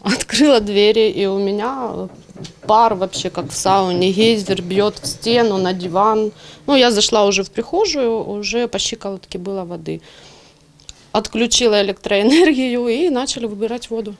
Открыла двери, и у меня пар вообще как в сауне, гейзер бьет в стену, на диван. Ну, я зашла уже в прихожую, уже по щиколотке было воды. Отключила электроэнергию и начали выбирать воду.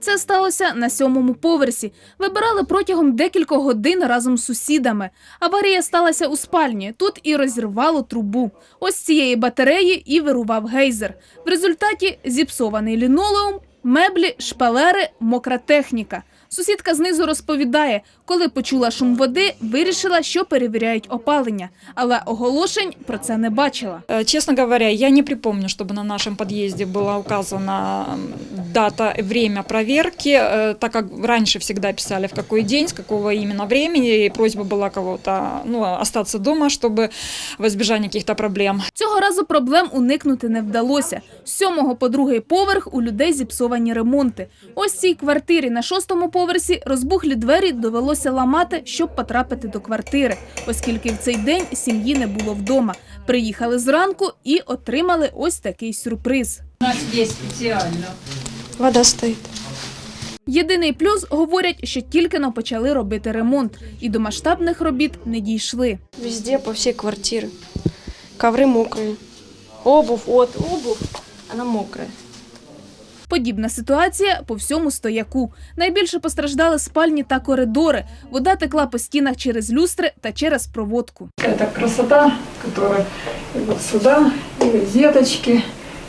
Це сталося на сьомому поверсі. Вибирали протягом декількох годин разом з сусідами. Аварія сталася у спальні. Тут і розірвало трубу. Ось з цієї батареї і вирував гейзер. В результаті зіпсований лінолеум, меблі, шпалери, мокра техніка. Сусідка знизу розповідає, коли почула шум води, вирішила, що перевіряють опалення, але оголошень про це не бачила. Э, Честно говоря, я не припомню, чтобы на нашем подъезде была указана м, дата, время проверки, э, так как раньше всегда писали, в какой день, с какого именно времени, и просьба была кого-то ну, остаться дома, чтобы в избежание каких-то проблем. Цього разу проблем уникнути не вдалося. З сьомого по другий поверх у людей зіпсовані ремонти. Ось цій квартирі на шостому поверсі розбухлі двері довелося ламати, щоб потрапити до квартири, оскільки в цей день сім'ї не було вдома. Приїхали зранку і отримали ось такий сюрприз. У нас есть специально. Вода стоит. Єдиний плюс говорять, що тільки но почали робити ремонт, і до масштабних робіт не дійшли. Везде, по всей квартире. Ковры мокрые. Обувь, вот обувь, она мокрая. Подібна ситуація по всьому стояку. Найбільше постраждали спальні та коридори. Вода текла по стінах через люстри та через проводку. Це красота, яка вот сюда, і розеточки,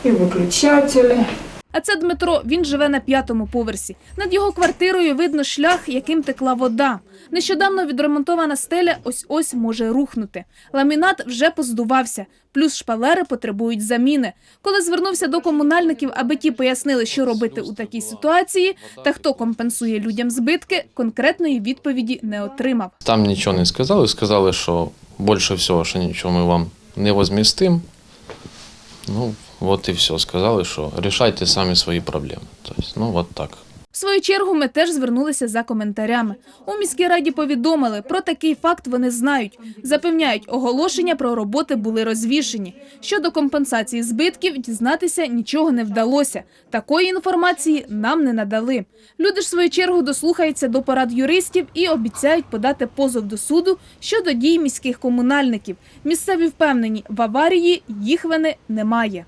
і выключатели. А це Дмитро. Він живе на п'ятому поверсі. Над його квартирою видно шлях, яким текла вода. Нещодавно відремонтована стеля ось ось може рухнути. Ламінат вже поздувався, плюс шпалери потребують заміни. Коли звернувся до комунальників, аби ті пояснили, що робити у такій ситуації, та хто компенсує людям збитки, конкретної відповіді не отримав. Там нічого не сказали, сказали, що більше всього, що нічого ми вам не возмістимо. Ну, от і все. Сказали, що рішайте самі свої проблеми. Тобто, ну, от так. В свою чергу ми теж звернулися за коментарями. У міській раді повідомили, про такий факт вони знають. Запевняють, оголошення про роботи були розвішені. Щодо компенсації збитків, дізнатися нічого не вдалося. Такої інформації нам не надали. Люди ж в свою чергу дослухаються до порад юристів і обіцяють подати позов до суду щодо дій міських комунальників. Місцеві впевнені, в аварії їх вини немає.